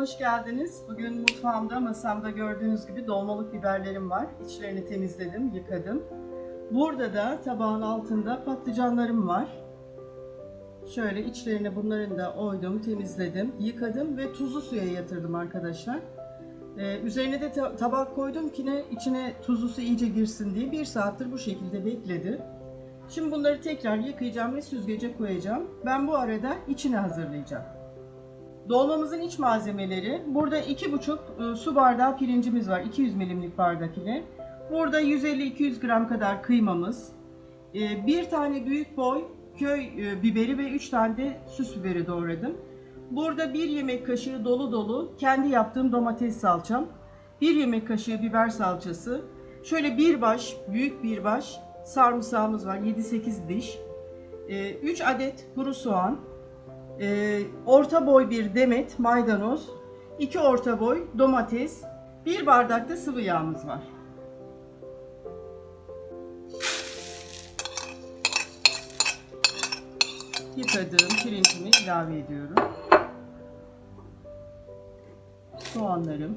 hoş geldiniz. Bugün mutfağımda, masamda gördüğünüz gibi dolmalık biberlerim var. İçlerini temizledim, yıkadım. Burada da tabağın altında patlıcanlarım var. Şöyle içlerine bunların da oydum, temizledim, yıkadım ve tuzlu suya yatırdım arkadaşlar. Ee, üzerine de ta- tabak koydum ki ne içine tuzlu su iyice girsin diye bir saattir bu şekilde bekledi. Şimdi bunları tekrar yıkayacağım ve süzgece koyacağım. Ben bu arada içini hazırlayacağım. Dolmamızın iç malzemeleri. Burada 2,5 e, su bardağı pirincimiz var. 200 milimlik bardak ile. Burada 150-200 gram kadar kıymamız. e, Bir tane büyük boy köy e, biberi ve 3 tane de süs biberi doğradım. Burada bir yemek kaşığı dolu dolu kendi yaptığım domates salçam. Bir yemek kaşığı biber salçası. Şöyle bir baş, büyük bir baş sarımsağımız var. 7-8 diş. 3 adet kuru soğan. Ee, orta boy bir demet maydanoz, 2 orta boy domates, 1 bardak da sıvı yağımız var. Yıkadığım pirincimi ilave ediyorum. Soğanlarım.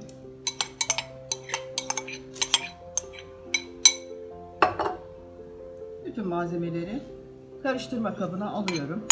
Bütün malzemeleri karıştırma kabına alıyorum.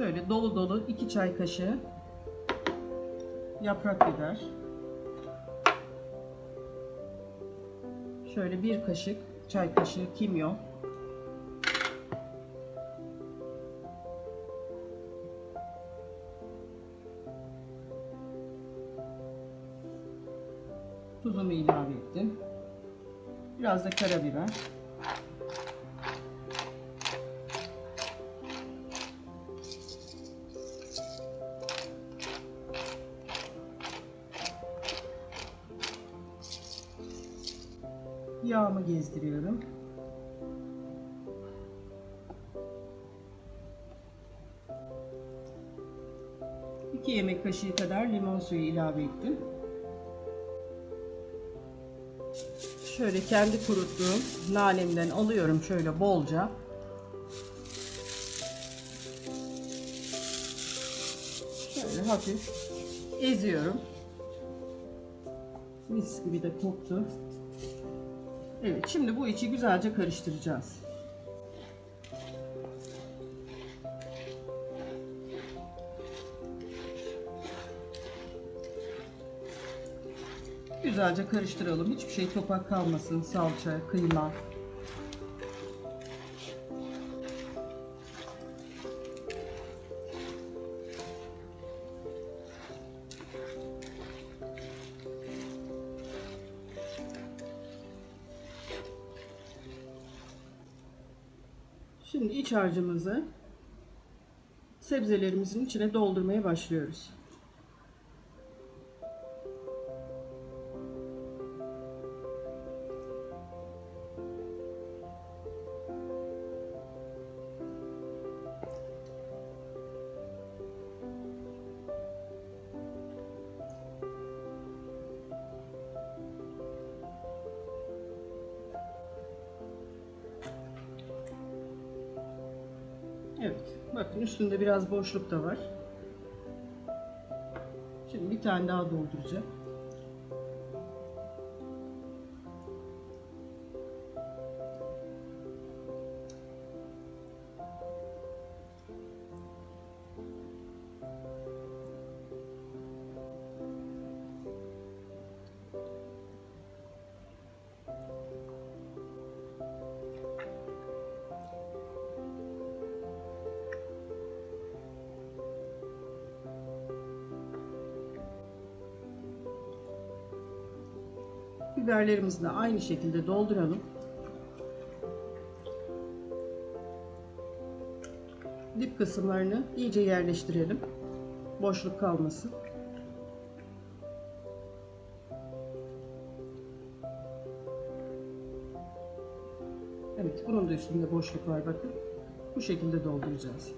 Şöyle dolu dolu 2 çay kaşığı yaprak biber. Şöyle bir kaşık çay kaşığı kimyon. Tuzumu ilave ettim. Biraz da karabiber. Yağımı gezdiriyorum. İki yemek kaşığı kadar limon suyu ilave ettim. Şöyle kendi kuruttuğum nanemden alıyorum şöyle bolca. Şöyle hafif eziyorum. Mis gibi de koktu. Evet, şimdi bu içi güzelce karıştıracağız. Güzelce karıştıralım. Hiçbir şey topak kalmasın. Salça, kıyma. Şimdi iç harcımızı sebzelerimizin içine doldurmaya başlıyoruz. Evet. Bakın üstünde biraz boşluk da var. Şimdi bir tane daha dolduracağım. Biberlerimizi de aynı şekilde dolduralım. Dip kısımlarını iyice yerleştirelim. Boşluk kalmasın. Evet, bunun da üstünde boşluk var bakın. Bu şekilde dolduracağız.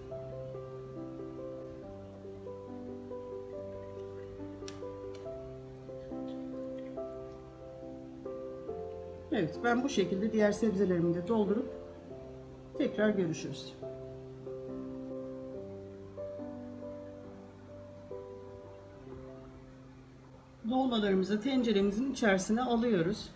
Evet, ben bu şekilde diğer sebzelerimi de doldurup tekrar görüşürüz. Dolmalarımızı tenceremizin içerisine alıyoruz.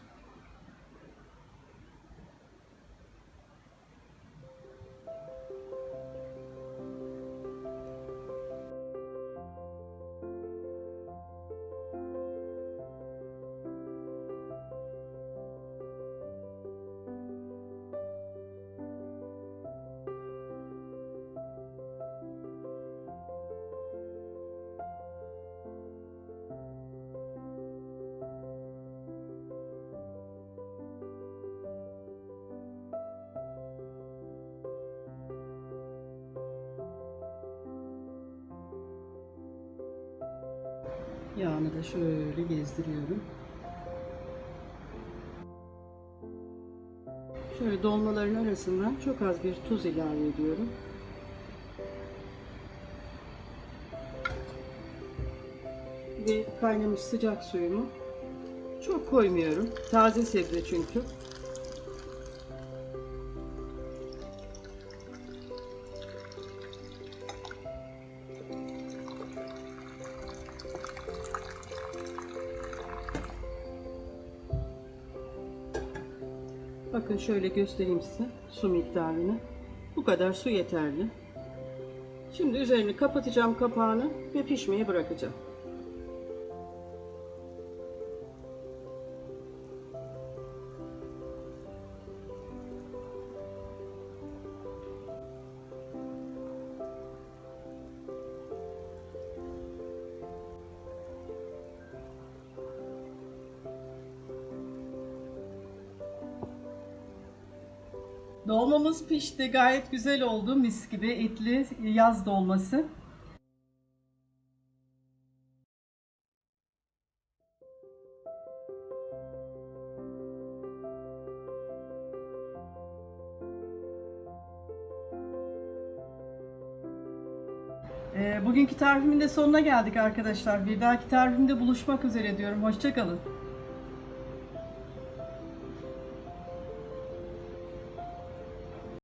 Yağını da şöyle gezdiriyorum. Şöyle dolmaların arasından çok az bir tuz ilave ediyorum. Ve kaynamış sıcak suyumu çok koymuyorum. Taze sebze çünkü. Bakın şöyle göstereyim size su miktarını. Bu kadar su yeterli. Şimdi üzerini kapatacağım kapağını ve pişmeye bırakacağım. Dolmamız pişti. Gayet güzel oldu. Mis gibi etli yaz dolması. Ee, Bugünkü tarifimin de sonuna geldik arkadaşlar. Bir dahaki tarifimde buluşmak üzere diyorum. Hoşçakalın.